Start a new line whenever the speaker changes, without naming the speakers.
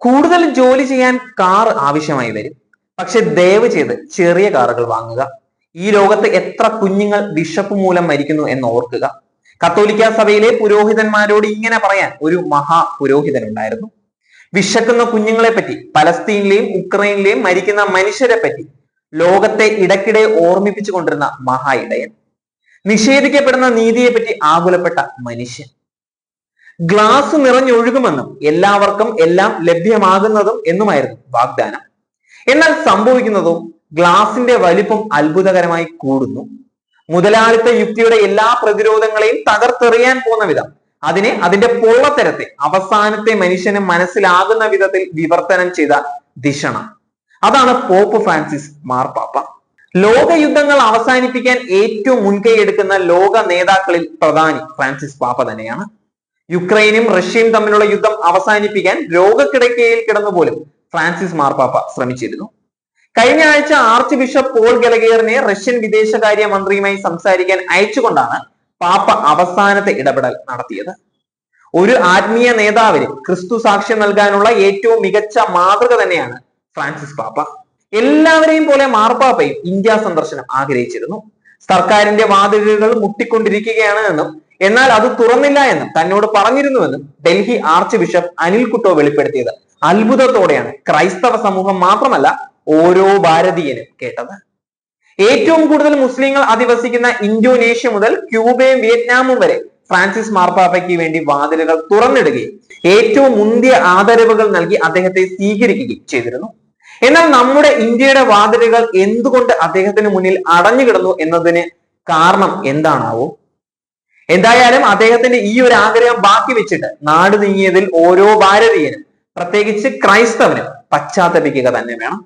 കൂടുതൽ ജോലി ചെയ്യാൻ കാർ ആവശ്യമായി വരും. പക്ഷെ ദയവ് ചെയ്ത് ചെറിയ കാറുകൾ വാങ്ങുക. ഈ ലോകത്ത് എത്ര കുഞ്ഞുങ്ങൾ വിശപ്പ് മൂലം മരിക്കുന്നു എന്ന് ഓർക്കുക. കത്തോലിക്ക സഭയിലെ പുരോഹിതന്മാരോട് ഇങ്ങനെ പറയാൻ ഒരു മഹാ പുരോഹിതൻ ഉണ്ടായിരുന്നു. വിശക്കുന്ന കുഞ്ഞുങ്ങളെ പറ്റി പലസ്തീനിലെയും ഉക്രൈനിലെയും മരിക്കുന്ന മനുഷ്യരെ പറ്റി ലോകത്തെ ഇടയ്ക്കിടെ ഓർമ്മിപ്പിച്ചു കൊണ്ടിരുന്ന മഹാ ഇടയൻ. നിഷേധിക്കപ്പെടുന്ന നീതിയെപ്പറ്റി ആകുലപ്പെട്ട മനുഷ്യൻ. ഗ്ലാസ് നിറഞ്ഞൊഴുകുമെന്നും എല്ലാവർക്കും എല്ലാം ലഭ്യമാകുന്നതും എന്നുമായിരുന്നു വാഗ്ദാനം. എന്നാൽ സംഭവിക്കുന്നതോ ഗ്ലാസിന്റെ വലിപ്പം അത്ഭുതകരമായി കൂടുന്നു. മുതലാളിത്ത യുക്തിയുടെ എല്ലാ പ്രതിരോധങ്ങളെയും തകർത്തെറിയാൻ പോകുന്ന വിധം അതിനെ അതിന്റെ പൊള്ളത്തരത്തെ അവസാനത്തെ മനുഷ്യന് മനസ്സിലാകുന്ന വിധത്തിൽ വിവർത്തനം ചെയ്ത ദിഷണം അതാണ് പോപ്പ് ഫ്രാൻസിസ് മാർപ്പാപ്പ ലോകയുദ്ധങ്ങൾ അവസാനിപ്പിക്കാൻ ഏറ്റവും മുൻകൈ എടുക്കുന്ന ലോക നേതാക്കളിൽ പ്രധാനി ഫ്രാൻസിസ് പാപ്പ തന്നെയാണ്. യുക്രൈനും റഷ്യയും തമ്മിലുള്ള യുദ്ധം അവസാനിപ്പിക്കാൻ രോഗക്കിടക്കയിൽ കിടന്നുപോലും ഫ്രാൻസിസ് മാർപ്പാപ്പ ശ്രമിച്ചിരുന്നു. കഴിഞ്ഞ ആഴ്ച ആർച്ച് ബിഷപ്പ് പോൾ ഗലഗേറിനെ റഷ്യൻ വിദേശകാര്യ മന്ത്രിയുമായി സംസാരിക്കാൻ അയച്ചുകൊണ്ടാണ് പാപ്പ അവസാനത്തെ ഇടപെടൽ നടത്തിയത്. ഒരു ആത്മീയ നേതാവിന് ക്രിസ്തു സാക്ഷ്യം നൽകാനുള്ള ഏറ്റവും മികച്ച മാതൃക തന്നെയാണ് ഫ്രാൻസിസ് പാപ്പ. എല്ലാവരെയും പോലെ മാർപ്പാപ്പയും ഇന്ത്യ സന്ദർശനം ആഗ്രഹിച്ചിരുന്നു. സർക്കാരിന്റെ വാതിലുകൾ മുട്ടിക്കൊണ്ടിരിക്കുകയാണ് എന്നും എന്നാൽ അത് തുറന്നില്ല എന്നും തന്നോട് പറഞ്ഞിരുന്നുവെന്നും ഡൽഹി ആർച്ച് ബിഷപ്പ് അനിൽ കുട്ടോ വെളിപ്പെടുത്തിയത്. അത്ഭുതത്തോടെയാണ് ക്രൈസ്തവ സമൂഹം മാത്രമല്ല ഓരോ ഭാരതീയനും കേട്ടത്. ഏറ്റവും കൂടുതൽ മുസ്ലിങ്ങൾ അധിവസിക്കുന്ന ഇന്തോനേഷ്യ മുതൽ ക്യൂബയും വിയറ്റ്നാമും വരെ ഫ്രാൻസിസ് മാർപ്പാപ്പയ്ക്ക് വേണ്ടി വാതിലുകൾ തുറന്നിടുകയും ഏറ്റവും മുന്തിയ ആദരവുകൾ നൽകി അദ്ദേഹത്തെ സ്വീകരിക്കുകയും ചെയ്തിരുന്നു. എന്നാൽ നമ്മുടെ ഇന്ത്യയുടെ വാതിലുകൾ എന്തുകൊണ്ട് അദ്ദേഹത്തിന് മുന്നിൽ അടഞ്ഞു കിടന്നു എന്നതിന് കാരണം എന്താണാവോ? എന്തായാലും അദ്ദേഹത്തിന്റെ ഈ ഒരു ആഗ്രഹം ബാക്കി വെച്ചിട്ട് നാട് നീങ്ങിയതിൽ ഓരോ ഭാരതീയനും പ്രത്യേകിച്ച് ക്രൈസ്തവനും പശ്ചാത്തപിക്കുക തന്നെ വേണം.